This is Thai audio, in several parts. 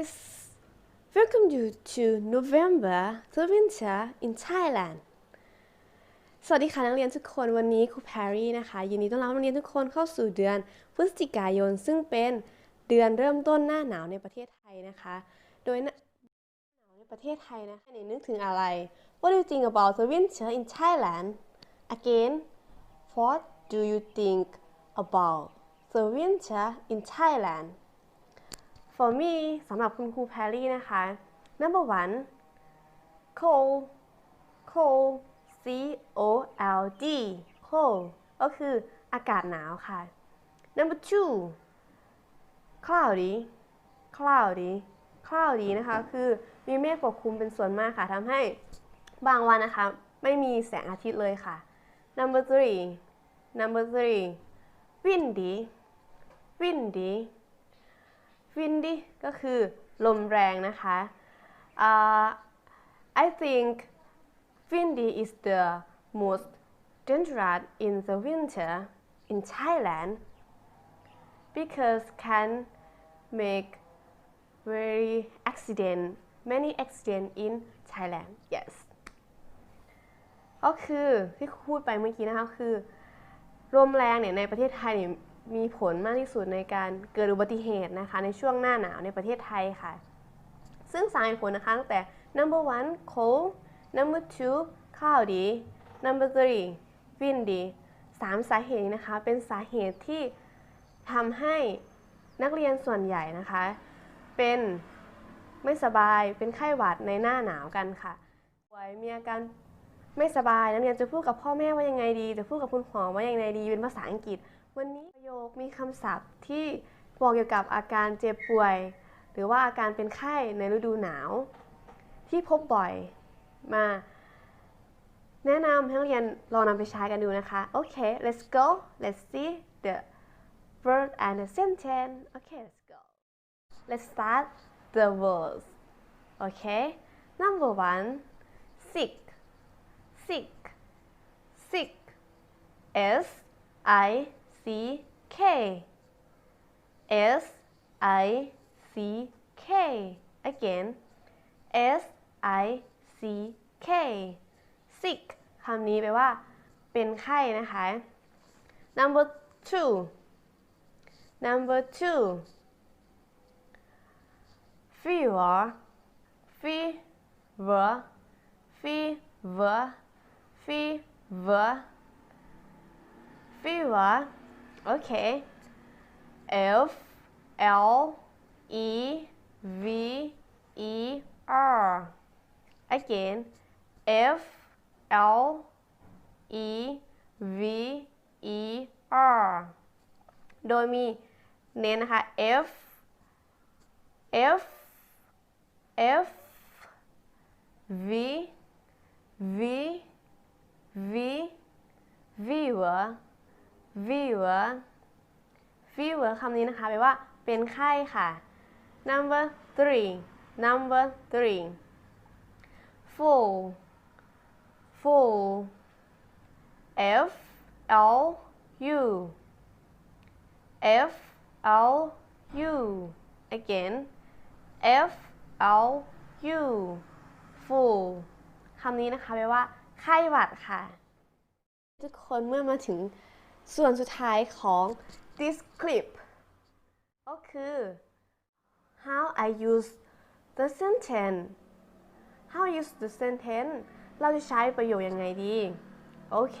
guys welcome you to November the winter in Thailand สวัสดีค่ะนักเรียนทุกคนวันนี้ครูแพรรี่นะคะ ยินดีต้อนรับนักเรียนทุกคนเข้าสู่เดือนพฤศจิกายน ซึ่งเป็นเดือนเริ่มต้นหน้าหนาวในประเทศไทยนะคะ โดยหน้าหนาวในประเทศไทยนะคะเนี่ยนึกถึงอะไร What do you think about the winter in Thailand again What do you think about the winter in Thailand For me สำหรับคุณครูแพรรี่นะคะ Number one cold cold C O L D cold ก็คืออากาศหนาวค่ะ Number two cloudy cloudy cloudy นะคะ คือมีเมฆปกคลุมเป็นส่วนมากค่ะทำให้บางวันนะคะ ไม่มีแสงอาทิตย์เลยค่ะ Number three Number three windy windy windy ก็คือลมแรงนะคะ uh, I think windy is the most dangerous in the winter in Thailand because can make very accident many accident in Thailand yes ก็คือที่พูดไปเมื่อกี้นะคะคือลมแรงเนี่ยในประเทศไทยเนี่ย มีผลมากที่สุดในการเกิดอุบัติเหตุนะคะ ในช่วงหน้าหนาวในประเทศไทยค่ะ ซึ่งสาเหตุผลนะคะตั้งแต่ number one cold number two cloudy number three windy สามสาเหตุนี้นะคะเป็นสาเหตุที่ทำให้นักเรียนส่วนใหญ่นะคะ เป็นไม่สบายเป็นไข้หวัดในหน้าหนาวกันค่ะป่วยมีอาการ ไม่สบายนักเรียนจะพูดกับพ่อแม่ว่ายังไงดี จะพูดกับคุณหมอว่ายังไงดี เป็นภาษาอังกฤษ วันนี้ประโยคมีคำศัพท์ที่บอกเกี่ยวกับอาการเจ็บป่วย หรือว่าอาการเป็นไข้ในฤดูหนาว ที่พบบ่อยมา แนะนำให้นักเรียนลองนำไปใช้กันดูนะคะ โอเค let's go let's see the word and the sentence okay let's go let's start the words okay number one sick sick sick s i c k s i c k again s i c k sick คำนี้แปลว่า เป็นไข้นะคะ number two number two fever fever fever fever fever okay F L E V E R again F L E V E R โดยมีเน้นนะคะ F F F V V V fever fever fever คำนี้นะคะแปลว่าเป็นไข้ค่ะ number three number three full full F L U F L U again F L U full คำนี้นะคะแปลว่า ไข้หวัดค่ะ ทุกคนเมื่อมาถึงส่วนสุดท้ายของ this clip ก็คือ how I use the sentence how I use the sentence เราจะใช้ประโยคยังไงดี โอเค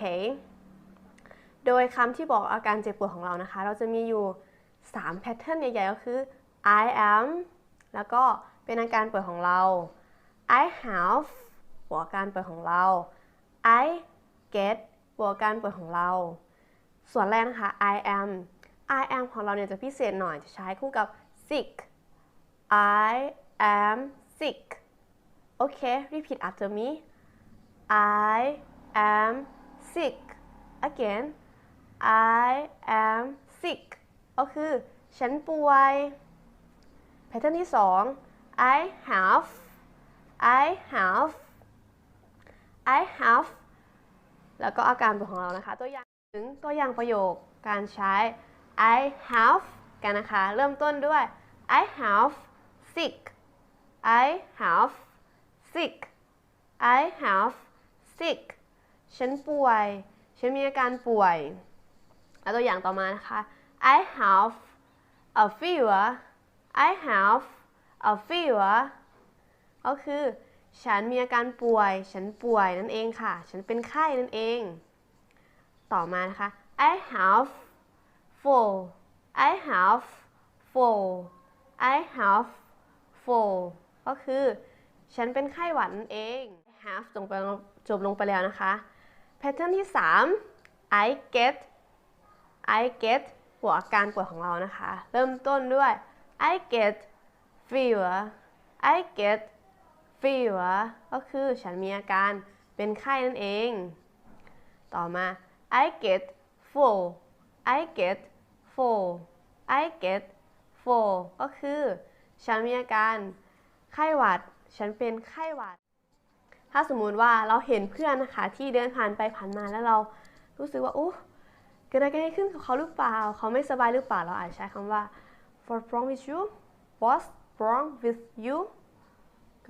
โดยคำที่บอกอาการเจ็บปวดของเรานะคะ เราจะมีอยู่3แพทเทิร์นใหญ่ๆ ก็คือ I am แล้วก็เป็นอาการป่วยของเรา I have บวกอาการป่วยของเรา I get บวกการเป่วยของเรา ส่วนแรกนะคะ I am I am ของเราเนี่ยจะพิเศษหน่อย จะใช้คู่กับ sick I am sick โอเค repeat after me I am sick again I am sick ก็คือ ฉันป่วยแพทเทิร์นที่ 2 I have I have I have แล้วก็อาการป่วยของเรานะคะ ตัวอย่างถึงตัวอย่างประโยคการใช้ I have กันนะคะ เริ่มต้นด้วย I have sick I have sick I have sick ฉันป่วย ฉันมีอาการป่วยแล้วตัวอย่างต่อมานะคะ I have a fever I have a fever ก็คือ ฉันมีอาการป่วย ฉันป่วยนั่นเองค่ะ ฉันเป็นไข้นั่นเอง ต่อมานะคะ I have full I have full I have full ก็คือ ฉันเป็นไข้หวัดนั่นเอง I have จบไปจบลงไปแล้วนะคะแพทเทิร์นที่ 3 I get I get หัวอาการป่วยของเรานะคะ เริ่มต้นด้วย I get fever I get fever ก็คือฉันมีอาการเป็นไข้นั่นเอง ต่อมา I get full I get full I get full ก็คือ ฉันมีอาการไข้หวัด ฉันเป็นไข้หวัด ถ้าสมมุติว่าเราเห็นเพื่อนนะคะที่เดินผ่านไปผ่านมาแล้วเรารู้สึกว่าอู้เกิดอะไรขึ้นกับเขาหรือเปล่า เขาไม่สบายหรือเปล่า เราอาจใช้คำว่า what's wrong with you what's wrong with you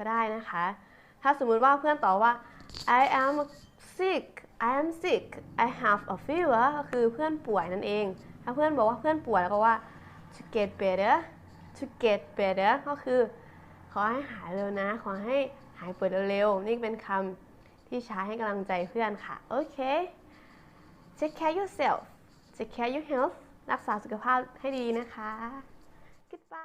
ก็ได้นะคะ ถ้าสมมุติว่าเพื่อนตอบว่า I am sick I am sick I have a fever ก็คือเพื่อนป่วยนั่นเอง ถ้าเพื่อนบอกว่าเพื่อนป่วยแล้วก็ว่า to get better to get better ก็คือขอให้หายเร็วนะ ขอให้หายป่วยเร็วๆ นี่เป็นคำที่ใช้ให้กำลังใจเพื่อนค่ะ โอเค take care yourself take care your health รักษาสุขภาพให้ดีนะคะ goodbye